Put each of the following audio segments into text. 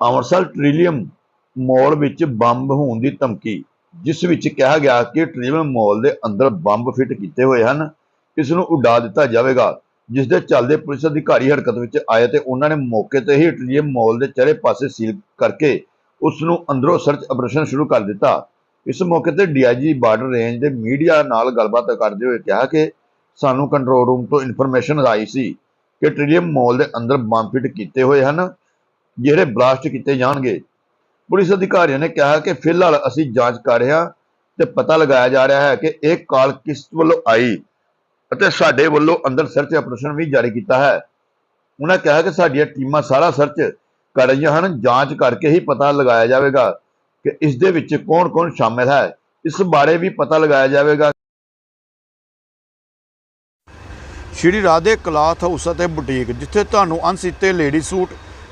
Amritsar trillium ਮਾਲ ਵਿੱਚ bomb ਹੋਣ ਦੀ ਧਮਕੀ, ਜਿਸ ਵਿੱਚ ਕਿਹਾ ਗਿਆ ਕਿ ਟ੍ਰਿਲੀਅਮ ਮਾਲ ਦੇ ਅੰਦਰ ਬੰਬ ਫਿੱਟ ਕੀਤੇ ਹੋਏ ਹਨ, ਇਸ ਨੂੰ ਉਡਾ ਦਿੱਤਾ ਜਾਵੇਗਾ, ਜਿਸ ਦੇ ਚੱਲਦੇ ਪੁਲਿਸ ਅਧਿਕਾਰੀ ਹਰਕਤ ਵਿੱਚ ਆਏ ਤੇ ਉਹਨਾਂ ਨੇ ਮੌਕੇ ਤੇ ਹੀ ਟ੍ਰਿਲੀਅਮ ਮਾਲ ਦੇ ਚਾਰੇ ਪਾਸੇ ਸੀਲ ਕਰਕੇ ਉਸ ਨੂੰ ਅੰਦਰੋਂ ਸਰਚ ਆਪਰੇਸ਼ਨ ਸ਼ੁਰੂ ਕਰ ਦਿੱਤਾ। ਇਸ ਮੌਕੇ ਤੇ ਡੀਆਈਜੀ ਬਾਰਡਰ ਰੇਂਜ ਦੇ ਮੀਡੀਆ ਨਾਲ ਗੱਲਬਾਤ ਕਰਦੇ ਹੋਏ ਕਿਹਾ ਕਿ ਸਾਨੂੰ ਕੰਟਰੋਲ ਰੂਮ ਤੋਂ ਇਨਫੋਰਮੇਸ਼ਨ ਆਈ ਸੀ ਕਿ ਟ੍ਰਿਲੀਅਮ ਮਾਲ ਦੇ ਅੰਦਰ ਬੰਬ ਫਿੱਟ ਕੀਤੇ ਹੋਏ ਹਨ ਜਿਹੜੇ ਬਲਾਸਟ ਕੀਤੇ ਜਾਣਗੇ। ਪੁਲਿਸ ਅਧਿਕਾਰੀਆਂ ਨੇ ਕਿਹਾ ਕਿ ਫਿਲਹਾਲ ਅਸੀਂ ਜਾਂਚ ਕਰ ਰਹੇ ਹਾਂ ਤੇ ਪਤਾ ਲਗਾਇਆ ਜਾ ਰਿਹਾ ਹੈ ਕਿ ਇਹ ਕਾਲ ਕਿਸ ਵੱਲੋਂ ਆਈ ਅਤੇ ਸਾਡੇ ਵੱਲੋਂ ਅੰਦਰ ਸਰਚ ਆਪਰੇਸ਼ਨ ਵੀ ਜਾਰੀ ਕੀਤਾ ਹੈ। ਉਹਨਾਂ ਕਿਹਾ ਕਿ ਸਾਡੀਆਂ ਟੀਮਾਂ ਸਾਰਾ ਸਰਚ ਕਰ ਰਹੀਆਂ ਹਨ, ਜਾਂਚ ਕਰਕੇ ਹੀ ਪਤਾ ਲਗਾਇਆ ਜਾਵੇਗਾ ਕਿ ਇਸ ਦੇ ਵਿੱਚ ਕੌਣ-ਕੌਣ ਸ਼ਾਮਿਲ ਹੈ। ਇਸ ਬਾਰੇ ਵੀ ਪਤਾ ਲਗਾਇਆ ਜਾਵੇਗਾ। ਸ਼੍ਰੀ ਰਾਧੇ ਕਲਾਥ ਹਾਊਸ ਅਤੇ ਬੁਟੀਕ, ਜਿੱਥੇ ਤੁਹਾਨੂੰ ਅਣਸੀਤੇ ਲੇਡੀ ਸੂਟ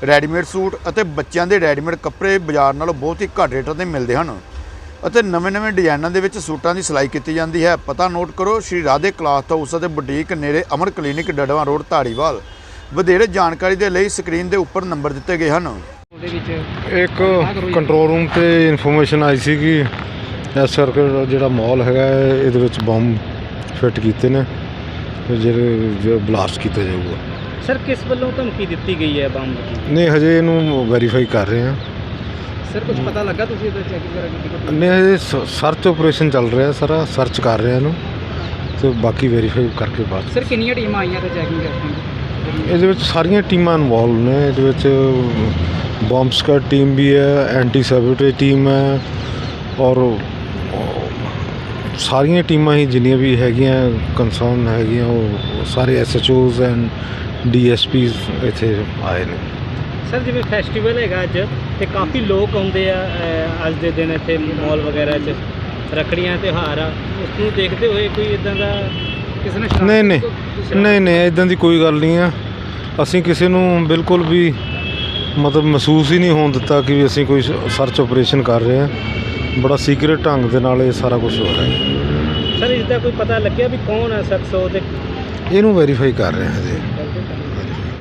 ਰੈਡੀਮੇਡ ਸੂਟ ਅਤੇ ਬੱਚਿਆਂ ਦੇ ਰੈਡੀਮੇਡ ਕੱਪੜੇ ਬਾਜ਼ਾਰ ਨਾਲੋਂ ਬਹੁਤ ਹੀ ਘੱਟ ਰੇਟਾਂ ਤੇ ਮਿਲਦੇ ਹਨ। ਅਤੇ ਨਵੇਂ-ਨਵੇਂ ਡਿਜ਼ਾਈਨਾਂ ਦੇ ਵਿੱਚ ਸੂਟਾਂ ਦੀ ਸਿਲਾਈ ਕੀਤੀ ਜਾਂਦੀ ਹੈ। ਪਤਾ ਨੋਟ ਕਰੋ ਸ਼੍ਰੀ ਰਾਧੇ ਕਲਾਥ ਹਾਊਸ ਅਤੇ ਬੁਟੀਕ ਨੇੜੇ ਅਮਰ ਕਲੀਨਿਕ ਡੜਵਾ ਰੋਡ ਧਾਰੀਵਾਲ। ਵਧੇਰੇ ਜਾਣਕਾਰੀ ਦੇ ਲਈ ਸਕਰੀਨ ਦੇ ਉੱਪਰ ਨੰਬਰ ਦਿੱਤੇ ਗਏ ਹਨ। ਉਹਦੇ ਵਿੱਚ ਇੱਕ ਕੰਟਰੋਲ ਰੂਮ ਤੇ ਇਨਫੋਰਮੇਸ਼ਨ ਆਈ ਸੀ ਕਿ ਇਸ ਸਰਕਲ ਜਿਹੜਾ ਮਾਲ ਹੈਗਾ ਇਹਦੇ ਵਿੱਚ ਬੰਬ ਫਿੱਟ ਕੀਤੇ ਨੇ। ਤੇ ਜਿਹੜੇ ਜੋ ਬਲਾਸਟ ਕੀਤਾ ਜਾਊਗਾ। ਸਰ ਕਿਸ ਵੱਲੋਂ ਧਮਕੀ ਦਿੱਤੀ ਗਈ ਹੈ ਬੰਬ ਦੀ? ਨਹੀਂ ਹਜੇ ਇਹਨੂੰ ਵੈਰੀਫਾਈ ਕਰ ਰਹੇ ਹਾਂ। ਸਰ ਕੁਝ ਪਤਾ ਲੱਗਾ ਤੁਸੀਂ ਇਹਦਾ ਚੈਕਿੰਗ ਵਗੈਰਾ ਕੀਤੀ ਨਹੀਂ ਹਜੇ ਸਰਚ ਆਪਰੇਸ਼ਨ ਚੱਲ ਰਿਹਾ ਸਾਰਾ ਸਰਚ ਕਰ ਰਹੇ ਹਾਂ ਇਹਨੂੰ। ਤੇ ਬਾਕੀ ਵੈਰੀਫਾਈ ਕਰਕੇ ਬਾਅਦ ਸਰ ਕਿੰਨੀਆਂ ਟੀਮਾਂ ਆਈਆਂ ਤੇ ਚੈਕਿੰਗ ਕਰਨ ਇਹਦੇ ਵਿੱਚ ਸਾਰੀਆਂ ਟੀਮਾਂ ਇਨਵੋਲਵ ਨੇ। ਇਹਦੇ ਵਿੱਚ ਬੰਬ ਸਕਰ ਟੀਮ ਵੀ ਹੈ ਐਂਟੀ ਸੈਬੋਟੇਜ ਟੀਮ ਹੈ ਔਰ ਸਾਰੀਆਂ ਟੀਮਾਂ ਹੀ ਜਿੰਨੀਆਂ ਵੀ ਹੈਗੀਆਂ ਕੰਸਰਨ ਹੈਗੀਆਂ ਉਹ ਸਾਰੇ ਐਸਐਚਓਜ਼ ਐਂਡ ਡੀਐਸਪੀਸ ਇੱਥੇ ਆਏ ਨੇ। ਸਰ ਜਿਵੇਂ ਫੈਸਟੀਵਲ ਹੈਗਾ ਅੱਜ ਤੇ ਕਾਫੀ ਲੋਕ ਆਉਂਦੇ ਆ ਅਹ, ਅੱਜ ਦੇ ਦਿਨ ਇੱਥੇ ਮਾਲ ਵਗੈਰਾ 'ਚ ਰੱਖੜੀਆਂ ਤਿਉਹਾਰ ਆ। ਉਸ ਨੂੰ ਦੇਖਦੇ ਹੋਏ ਕੋਈ ਇਦਾਂ ਦਾ ਕਿਸੇ ਨੇ ਨਹੀਂ ਨਹੀਂ ਨਹੀਂ ਨਹੀਂ ਇਦਾਂ ਦੀ ਕੋਈ ਗੱਲ ਨਹੀਂ ਆ। ਅਸੀਂ ਕਿਸੇ ਨੂੰ ਬਿਲਕੁਲ ਵੀ ਮਤਲਬ ਮਹਿਸੂਸ ਹੀ ਨਹੀਂ ਹੋਣ ਦਿੱਤਾ ਕਿ ਵੀ ਅਸੀਂ ਕੋਈ ਸਰਚ ਆਪਰੇਸ਼ਨ ਕਰ ਰਹੇ ਹਾਂ ਬੜਾ ਸੀਕ੍ਰੀਟ ਢੰਗ ਦੇ ਨਾਲ ਇਹ ਸਾਰਾ ਕੁਝ ਹੋ ਰਿਹਾ ਹੈ। ਸਰ ਇਸ ਦਾ ਕੋਈ ਪਤਾ ਲੱਗਿਆ ਵੀ ਕੌਣ ਆ ਸ਼ਖਸ ਉਹ ਤੇ? ਇਹਨੂੰ ਵੈਰੀਫਾਈ ਕਰ ਰਹੇ ਹਾਂ ਜੀ। Thank you.